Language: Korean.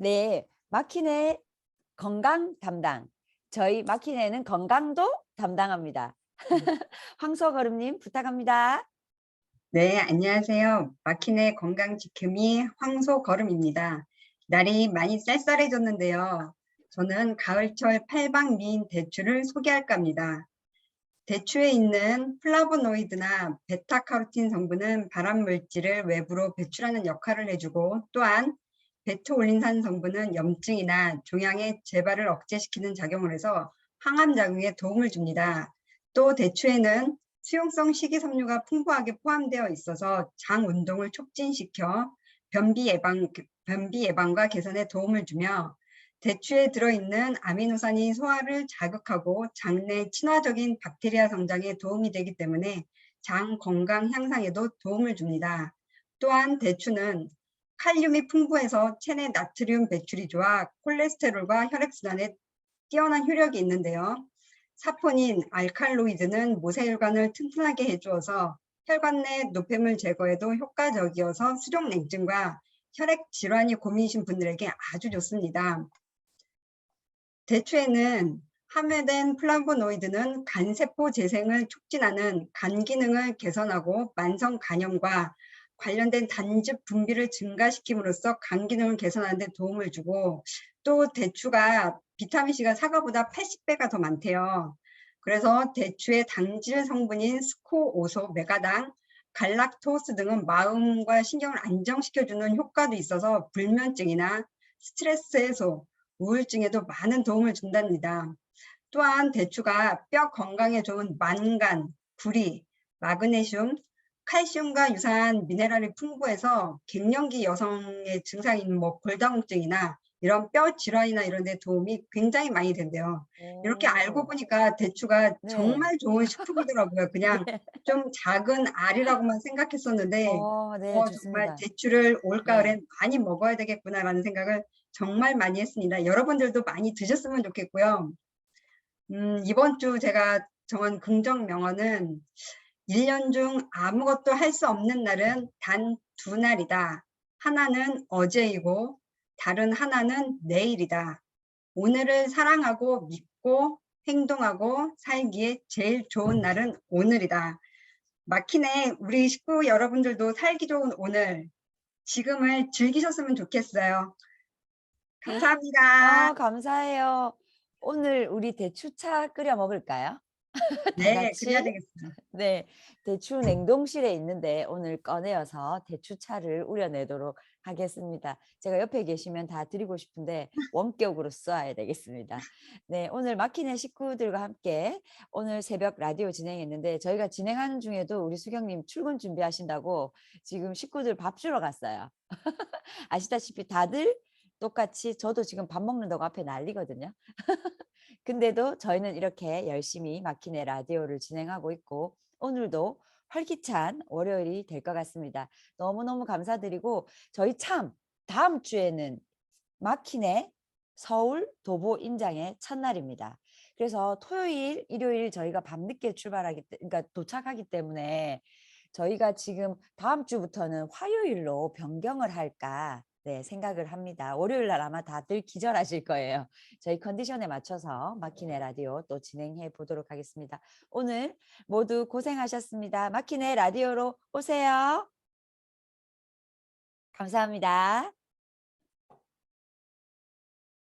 네, 마키네 건강 담당. 저희 마키네는 건강도 담당합니다. 황소걸음님 부탁합니다. 네, 안녕하세요. 마키네 건강지킴이 황소걸음입니다. 날이 많이 쌀쌀해졌는데요. 저는 가을철 팔방미인 대추를 소개할까 합니다. 대추에 있는 플라보노이드나 베타카로틴 성분은 발암물질을 외부로 배출하는 역할을 해주고 또한 베토올린산 성분은 염증이나 종양의 재발을 억제시키는 작용을 해서 항암 작용에 도움을 줍니다. 또 대추에는 수용성 식이섬유가 풍부하게 포함되어 있어서 장 운동을 촉진시켜 변비 예방, 변비 예방과 개선에 도움을 주며 대추에 들어있는 아미노산이 소화를 자극하고 장내 친화적인 박테리아 성장에 도움이 되기 때문에 장 건강 향상에도 도움을 줍니다. 또한 대추는 칼륨이 풍부해서 체내 나트륨 배출이 좋아 콜레스테롤과 혈액순환에 뛰어난 효력이 있는데요. 사포닌, 알칼로이드는 모세혈관을 튼튼하게 해주어서 혈관 내 노폐물 제거에도 효과적이어서 수족냉증과 혈액 질환이 고민이신 분들에게 아주 좋습니다. 대추에는 함유된 플라보노이드는 간세포 재생을 촉진하는 간 기능을 개선하고 만성 간염과 관련된 단즙 분비를 증가시킴으로써 간 기능을 개선하는 데 도움을 주고 또 대추가 비타민C가 사과보다 80배가 더 많대요. 그래서 대추의 당질 성분인 스코오소, 메가당, 갈락토스 등은 마음과 신경을 안정시켜주는 효과도 있어서 불면증이나 스트레스 해소, 우울증에도 많은 도움을 준답니다. 또한 대추가 뼈 건강에 좋은 만간, 구리, 마그네슘, 칼슘과 유사한 미네랄이 풍부해서 갱년기 여성의 증상인 뭐 골다공증이나 이런 뼈 질환이나 이런 데 도움이 굉장히 많이 된대요. 이렇게 알고 보니까 대추가 네. 정말 좋은 식품이더라고요. 그냥 네. 좀 작은 알이라고만 생각했었는데 어, 네, 어. 정말 대추를 올가을엔 많이 먹어야 되겠구나라는 생각을 정말 많이 했습니다. 여러분들도 많이 드셨으면 좋겠고요. 음, 이번 주 제가 정한 긍정 명언은 1년 중 아무것도 할 수 없는 날은 단 두 날이다. 하나는 어제이고 다른 하나는 내일이다. 오늘을 사랑하고 믿고 행동하고 살기에 제일 좋은 날은 오늘이다. 마키네 우리 식구 여러분들도 살기 좋은 오늘 지금을 즐기셨으면 좋겠어요. 감사합니다. 아, 감사해요. 오늘 우리 대추차 끓여 먹을까요? 네, 같이? 그래야 되겠습니다. 네, 대추 냉동실에 있는데 오늘 꺼내어서 대추차를 우려내도록 하겠습니다. 제가 옆에 계시면 다 드리고 싶은데 원격으로 쏘아야 되겠습니다. 네, 오늘 마키네 식구들과 함께 오늘 새벽 라디오 진행했는데 저희가 진행하는 중에도 우리 수경님 출근 준비하신다고 지금 식구들 밥 주러 갔어요. 아시다시피 다들 똑같이 저도 지금 밥 먹는다고 앞에 난리거든요. 근데도 저희는 이렇게 열심히 마키네 라디오를 진행하고 있고 오늘도 활기찬 월요일이 될 것 같습니다. 너무너무 감사드리고 저희 참 다음 주에는 마키네 서울 도보 임장의 첫날입니다. 그래서 토요일, 일요일 저희가 밤늦게 출발하기 때- 그러니까 도착하기 때문에 저희가 지금 다음 주부터는 화요일로 변경을 할까 네, 생각을 합니다. 월요일 날 아마 다들 기절하실 거예요. 저희 컨디션에 맞춰서 마키네 라디오 또 진행해 보도록 하겠습니다. 오늘 모두 고생하셨습니다. 마키네 라디오로 오세요. 감사합니다.